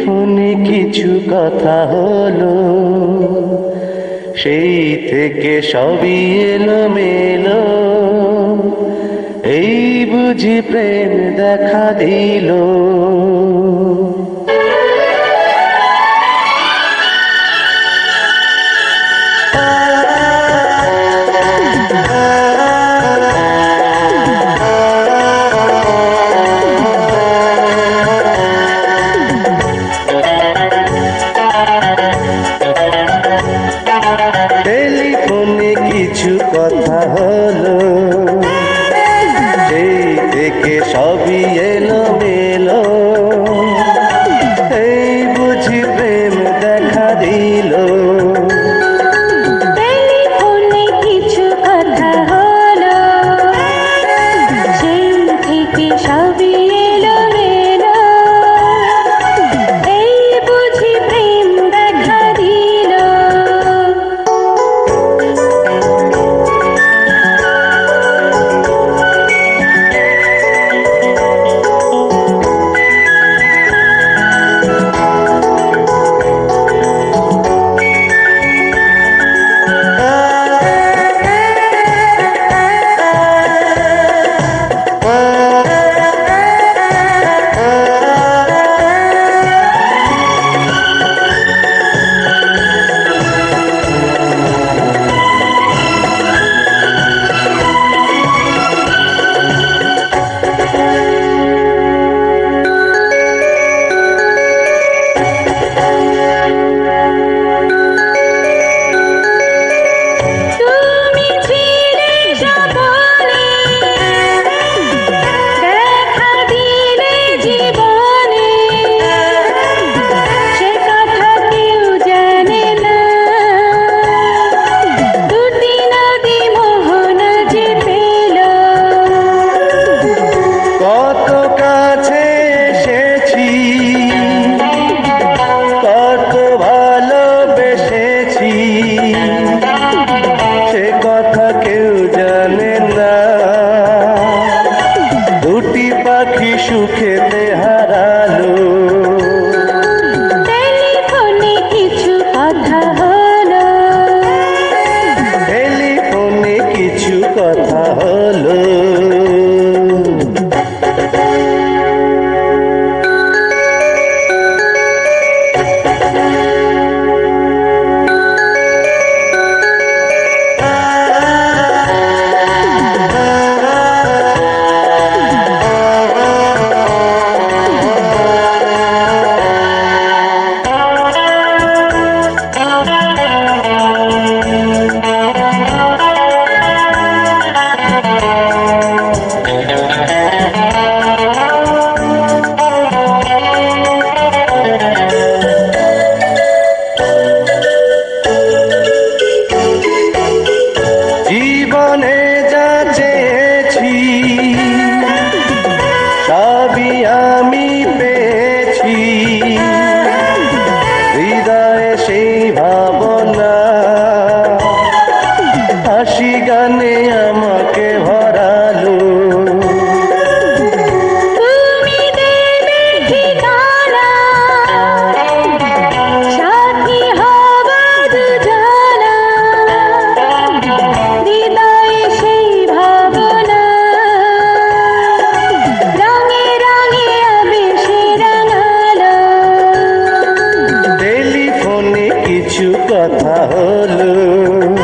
ফোনে কিছু কথা হলো। সেই থেকে সবই এলো মেলো এই বুঝি প্রেম দেখা দিল। হলো। দেখে সবিয়ে গানে আমাকে ভরালো। কিছু কথা হলো।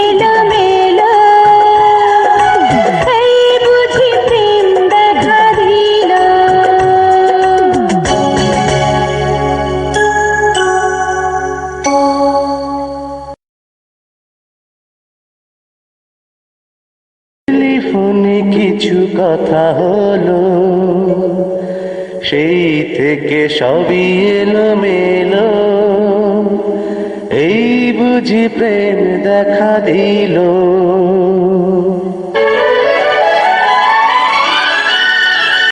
ফোনে কিছু কথা হলো। সেই থেকে সবই এলো মেলো এই বুঝি প্রেম দেখা দিল।